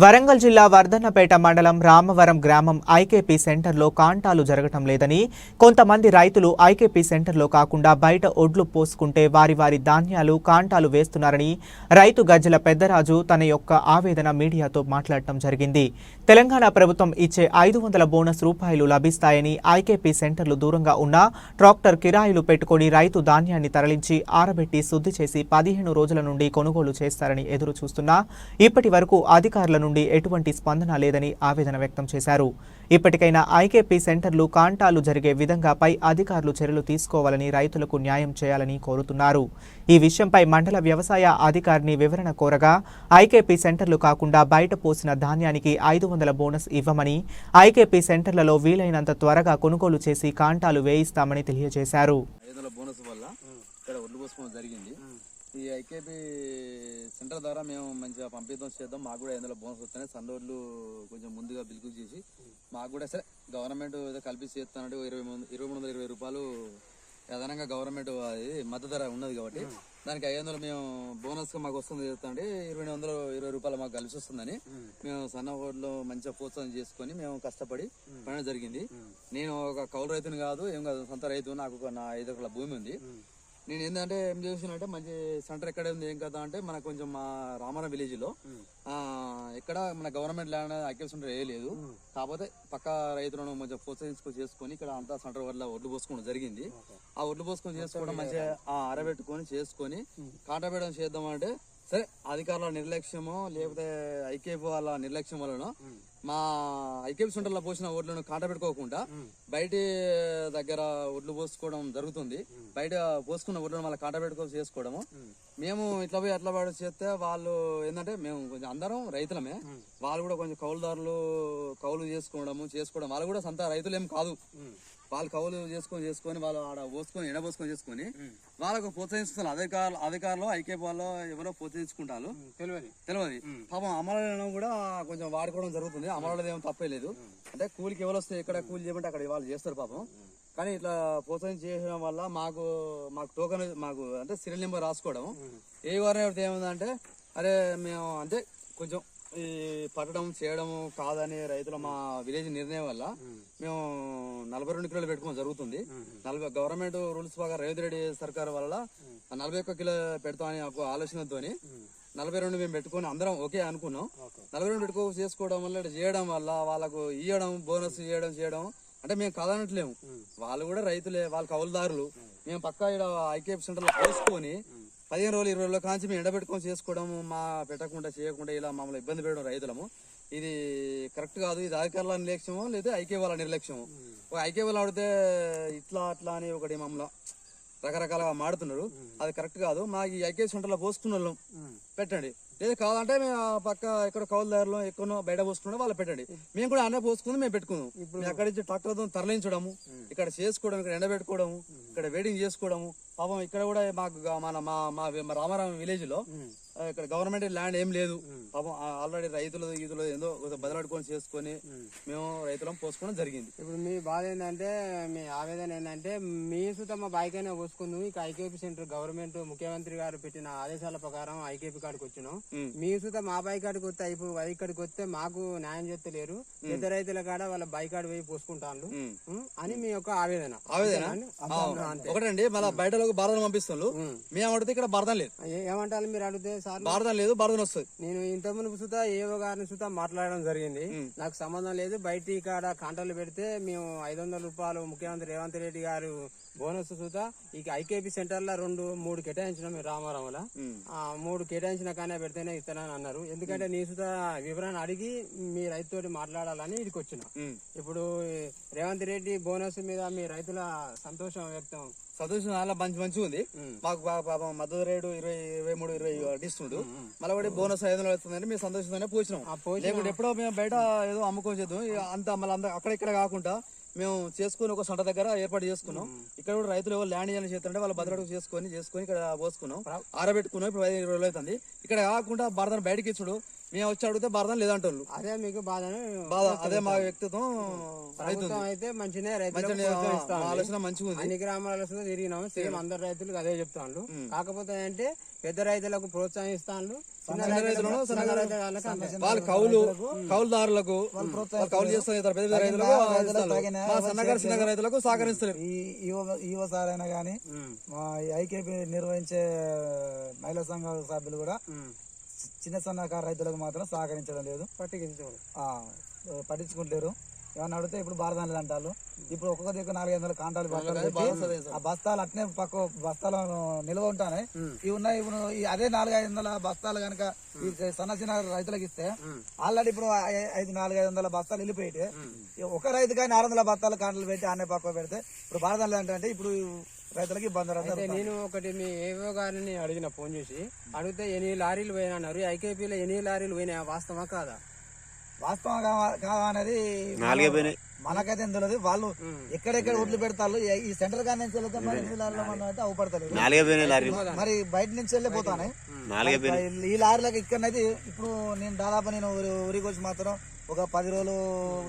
వరంగల్ జిల్లా వర్ధన్నపేట మండలం రామవరం గ్రామం ఐకేపీ సెంటర్లో కాంటాలు జరగటం లేదని కొంతమంది రైతులు ఐకేపీ సెంటర్లో కాకుండా బయట ఒడ్లు పోసుకుంటే వారి వారి ధాన్యాలు కాంటాలు వేస్తున్నారని రైతు గజ్జల పెద్దరాజు తన యొక్క ఆవేదన మీడియాతో మాట్లాడటం జరిగింది. తెలంగాణ ప్రభుత్వం ఇచ్చే ఐదు వందల బోనస్ రూపాయలు లభిస్తాయని ఐకేపీ సెంటర్లు దూరంగా ఉన్న ట్రాక్టర్ కిరాయిలు పెట్టుకొని రైతు ధాన్యాన్ని తరలించి ఆరబెట్టి శుద్ధి చేసి పదిహేను రోజుల నుండి కొనుగోలు చేస్తారని ఎదురు చూస్తున్నా ఇప్పటి వరకు అధికారులను నుండి ఎటువంటి స్పందన లేదని ఆవేదన వ్యక్తం చేశారు. ఇప్పటికైనా ఐకేపీ సెంటర్లు కాంటాలు జరిగే విధంగా పై అధికారులు చర్యలు తీసుకోవాలని రైతులకు న్యాయం చేయాలని కోరుతున్నారు. ఈ విషయంపై మండల వ్యవసాయ అధికారిని వివరణ కోరగా ఐకేపీ సెంటర్లు కాకుండా బయట పోసిన ధాన్యానికి ఐదు వందల బోనస్ ఇవ్వమని ఐకేపీ సెంటర్లలో వీలైనంత త్వరగా కొనుగోలు చేసి కాంటాలు వేయిస్తామని తెలియజేశారు. జరిగింది. ఈ ఐకేపీ సెంటర్ ద్వారా మేము మంచిగా పంపిద్దాం చేద్దాం. మాకు కూడా ఐదు వందల బోనస్ వస్తున్నాయి సన్నోళ్ళు కొంచెం ముందుగా బిల్కుల్ చేసి మాకు కూడా సరే గవర్నమెంట్ ఏదో కల్పించి చేస్తానంటే ఇరవై ఇరవై మూడు వందల ఇరవై రూపాయలు అదనంగా గవర్నమెంట్ అది మద్దతు ధర ఉన్నది కాబట్టి దానికి ఐదు వందలు మేము బోనస్గా మాకు వస్తుంది చెప్తాంటే ఇరవై వందలు ఇరవై రూపాయలు మాకు కలిసి వస్తుందని మేము సన్న ఓట్లు మంచిగా ప్రోత్సాహం చేసుకొని మేము కష్టపడి పని జరిగింది. నేను ఒక కౌలు రైతుని కాదు ఏం కాదు సొంత రైతు నాకు ఒక నా ఐదు ఎకరాల భూమి ఉంది. నేను ఏంటంటే ఏం చేసినంటే మంచి సెంటర్ ఎక్కడ ఉంది ఏం కదా అంటే మనకు కొంచెం మా రామారం విలేజ్లో ఆ, ఎక్కడ మన గవర్నమెంట్ ల్యాండ్ అక్యూస్ సెంటర్ ఏ లేదు. కాకపోతే పక్క రైతులను కొంచెం ప్రోత్సహించుకో చేసుకొని ఇక్కడ అంతా సెంటర్ వల్ల ఒడ్లు పోసుకోవడం జరిగింది. ఆ ఒడ్లు పోసుకొని చేసుకోవడం మంచిగా ఆ, అరబెట్టుకొని చేసుకొని కాంట్రాబేడం చేద్దాం అంటే సరే అధికారుల నిర్లక్ష్యమో లేకపోతే ఐకేపీ వాళ్ళ నిర్లక్ష్యం వలన మా ఐకేపీ సెంటర్లో పోసిన ఓట్లను కాంట పెట్టుకోకుండా బయట దగ్గర ఒడ్లు పోసుకోవడం జరుగుతుంది. బయట పోసుకున్న ఓట్లను మళ్ళీ కాంట పెట్టుకొని చేసుకోవడము. మేము. ఇట్లా పోయి అట్లా పడి చేస్తే వాళ్ళు ఏంటంటే మేము కొంచెం అందరం రైతులమే. వాళ్ళు కూడా కొంచెం కౌలుదారులు కౌలు చేసుకోవడము చేసుకోవడం. వాళ్ళు కూడా సొంత రైతులేం కాదు. వాళ్ళు కౌలు చేసుకొని చేసుకొని వాళ్ళు ఆడ పోసుకొని ఎండబోసుకొని చేసుకొని వాళ్ళకు ప్రోత్సహిస్తున్నారు అధికారులు అధికారులు ఐకేపీ వాళ్ళు ఎవరో ప్రోత్సహించుకుంటారు. తెలియదు. తెలియదు. పాపం అమలను కూడా కొంచెం వాడుకోవడం జరుగుతుంది. అమలు ఏం తప్పే లేదు. అంటే కూలికి ఎవరు వస్తే ఎక్కడ కూలి చేయమంటే అక్కడ వాళ్ళు చేస్తారు పాపం. కానీ ఇట్లా ప్రోత్సహం చేయడం వల్ల మాకు మాకు టోకెన్ మాకు అంటే సీరియల్ నెంబర్ రాసుకోవడం. ఏ వారం అయితే ఏముందంటే అరే మేము అంటే కొంచెం ఈ పట్టడం చేయడం కాదని రైతుల మా విలేజ్ నిర్ణయం వల్ల మేము నలభై రెండు కిలోలు పెట్టుకోవడం జరుగుతుంది. నలభై గవర్నమెంట్ రూల్స్ ప్రకారం రేవంత్ రెడ్డి సర్కార్ వల్ల నలభై ఒక్క కిలో పెడతామని ఒక ఆలోచనతోని నలభై రెండు మేము పెట్టుకొని అందరం ఓకే అనుకున్నాం. నలభై రెండు పెట్టుకో చేసుకోవడం వల్ల చేయడం వల్ల వాళ్ళకు ఇవ్వడం బోనస్ ఇవ్వడం చేయడం అంటే మేము కాదనట్లేము వాళ్ళు కూడా రైతులే వాళ్ళు కౌలుదారులు. మేము. పక్కా ఇక్కడ ఐకేఎఫ్ సెంటర్లో పోసుకొని పదిహేను రోజులు ఇరవై రోజుల కాంచి మేము ఎండబెట్టుకొని చేసుకోవడం మా పెట్టకుండా చేయకుండా ఇలా మమ్మల్ని ఇబ్బంది పెట్టడం రైతులము. ఇది కరెక్ట్ కాదు. ఇది అధికారుల నిర్లక్ష్యమో లేదా ఐకే వాళ్ళ నిర్లక్ష్యము. ఒక ఐకే వాళ్ళు ఆడితే ఇట్లా అట్లా అని ఒకటి మమ్మల్ని రకరకాలుగా మాడుతున్నారు. అది కరెక్ట్ కాదు. మాకు ఈ ఐకే సెంటర్లో పోసుకున్న వాళ్ళం. పెట్టండి. లేదు కావాలంటే మేము పక్క ఎక్కడ కౌలుదారులో ఎక్కడో బయట పోసుకున్నా వాళ్ళు పెట్టండి. మేము కూడా అన్న పోసుకుంది మేము పెట్టుకుందాం. ఇప్పుడు అక్కడి నుంచి ట్రాక్టర్తో తరలించడము ఇక్కడ చేసుకోవడం ఇక్కడ ఎండబెట్టుకోవడము ఇక్కడ వెయిటింగ్ చేసుకోవడము. పాపం ఇక్కడ కూడా మాకు మన మా మా రామారాం విలేజ్లో ఇక్కడ గవర్నమెంట్ ల్యాండ్ ఏం లేదు. పాపం ఆల్రెడీ రైతులు ఈదులు ఏదో బదలాడుకొని చేసుకొని మేము. రైతులం పోసుకోవడం జరిగింది. ఇప్పుడు మీ బాధ ఏంటంటే మీ ఆవేదన ఏంటంటే మీ సుత మా అయినా పోసుకుందాం. ఇక ఐకేపీ సెంటర్ గవర్నమెంట్ ముఖ్యమంత్రి గారు పెట్టిన ఆదేశాల ప్రకారం ఐకేపీ కాడికి వచ్చినాం. మీ సుత మా బైక్ కాడికి వస్తే అయిపో బైక్ కాడికి వస్తే మాకు న్యాయం చేస్తలేరు. పెద్ద రైతుల కాడ వాళ్ళ బైక్ కాడ పోయి పోసుకుంటాను? అని మీ యొక్క ఆవేదన. ఆవేదన. ఒకటండి మళ్ళీ బయటలోకి భారతం పంపిస్తున్నారు. మేము. అడిగితే ఇక్కడ భారతం లేదు. ఏమంటారు మీరు అడిగితే? సార్ భారతం లేదు భారతం వస్తుంది. నేను ఇంత సుతా ఏవో గారిని సుతా మాట్లాడడం జరిగింది. నాకు సంబంధం లేదు. బయట కాడ కాంటాలు పెడితే మేము ఐదు వందల రూపాయలు ముఖ్యమంత్రి రేవంత్ రెడ్డి గారు బోనస్ సుతా. ఇక ఐకేపీ సెంటర్లో రెండు మూడు కేటాయించినాం ఆ మూడు కేటాయించిన కానీ పెడితేనే ఇస్తానని అన్నారు. ఎందుకంటే నీ సుత వివరణ అడిగి మీ రైతుతోటి మాట్లాడాలని ఇదికి వచ్చిన. ఇప్పుడు రేవంత్ రెడ్డి బోనస్ మీద మీ రైతుల సంతోషం వ్యక్తం. సంతోషం చాలా మంచి మంచిగా ఉంది. మాకు పాపం మద్దతు రేటు ఇరవై ఇరవై మూడు ఇరవై ఇస్తుండు. మళ్ళీ కూడా బోనస్ ఐదు వందలు వస్తుందని మేము పోసినాం. లేకుంటే ఎప్పుడో మేము బయట ఏదో అమ్ముకోవద్దు అంత మళ్ళీ అంత అక్కడ ఇక్కడ కాకుండా మేము చేసుకుని ఒక సంట దగ్గర ఏర్పాటు చేసుకున్నాం. ఇక్కడ కూడా రైతులు ఎవరు ల్యాండ్ చేయాలని చేస్తుంటే వాళ్ళ భద్రత చేసుకొని చేసుకొని ఇక్కడ పోసుకున్నాం. ఆరబెట్టుకున్నాం. ఇప్పుడు ఐదు రోజులు అవుతుంది. ఇక్కడ కాకుండా భారతాన్ని బయటకి ఇచ్చుడు. మేము వచ్చి అడిగితే భారతం లేదంటారు అదే మీకు బాధను బాధ. అదే మా వ్యక్తిత్వం రైతు ప్రభుత్వం అయితే మంచినే. ఆలోచన మంచిగా ఉంది. అన్ని గ్రామాల తిరిగినాం. సేమ్ అందరు రైతులకు అదే చెప్తాను కాకపోతే అంటే పెద్ద రైతులకు ప్రోత్సహిస్తాను. వాళ్ళు కౌలు కౌలుదారులకు కౌలు చేస్తున్న ఇతర పెద్ద రైతులకు సన్నగారు రైతులకు సహకరిస్తారు. ఈవో సార్ అయినా కానీ మా ఐకేపీ నిర్వహించే మహిళా సంఘ సభ్యులు కూడా. చిన్న సన్నకారు రైతులకు మాత్రం సహకరించడం లేదు. పట్టించుకుంటారు ఏమన్నా అడిగితే ఇప్పుడు భారతాలు అంటారు. ఇప్పుడు ఒక్కొక్క దగ్గర నాలుగు వందల కాంటాలు ఆ బస్తాలు అట్నే పక్క బస్తాలు నిల్వ ఉంటాయి ఇవి ఉన్నాయి ఇప్పుడు అదే నాలుగు ఐదు వందల బస్తాలు కనుక ఈ సన్న చిన్న రైతులకు ఇస్తే ఆల్రెడీ ఇప్పుడు ఐదు నాలుగు ఐదు వందల బస్తాలు వెళ్ళిపోయితే ఈ ఒక రైతు కానీ ఆరు వందల బస్తాలు కాంటలు పెట్టి ఆనే పక్క పెడితే ఇప్పుడు భారతాలు అంటే ఇప్పుడు రైతులకి ఇబ్బంది. నేను ఒకటి మీ ఏవో గారిని అడిగిన ఫోన్ చేసి అడిగితే ఎన్ని లారీలు పోయినా అన్నారు. ఐకేపీలో ఎన్ని లారీలు పోయినా వాస్తవా కాదా? వాస్తవం కావా- కావా అనేది మనకైతే తెలియదు వాళ్ళు ఎక్కడెక్కడ ఒడ్లు పెడతారు. ఈ- సెంట్రల్ గారి నుంచి వెళ్తే అవుపడతలేదు. మరి బయట నుంచి వెళ్ళిపోతానే ఈ లారీలకు ఇక్కడనైతే ఇప్పుడు నేను దాదాపు నేను ఊరి ఊరికి వచ్చి మాత్రం ఒక పది రోజులు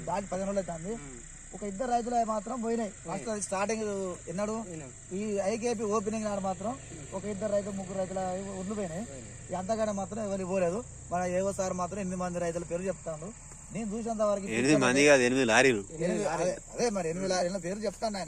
దాటి పది రోజులు అవుతుంది. ఒక ఇద్దరు రైతులు అవి మాత్రం పోయినాయి. ఫస్ట్ అది స్టార్టింగ్ ఎన్నడు? ఈ ఐకేపీ ఓపెనింగ్ నాడు మాత్రం ఒక ఇద్దరు రైతులు ముగ్గురు రైతుల ఒడ్లు పోయినాయి. అంతగానే మాత్రం ఎవరికి పోలేదు మన ఏవో సార్ మాత్రం ఎనిమిది మంది రైతుల పేరు చెప్తాను నేను చూసినంత వరకు ఎనిమిది మంది కాదు ఎనిమిది లారీలు. అదే మరి ఎనిమిది లారీల పేరు చెప్తాను ఆయన.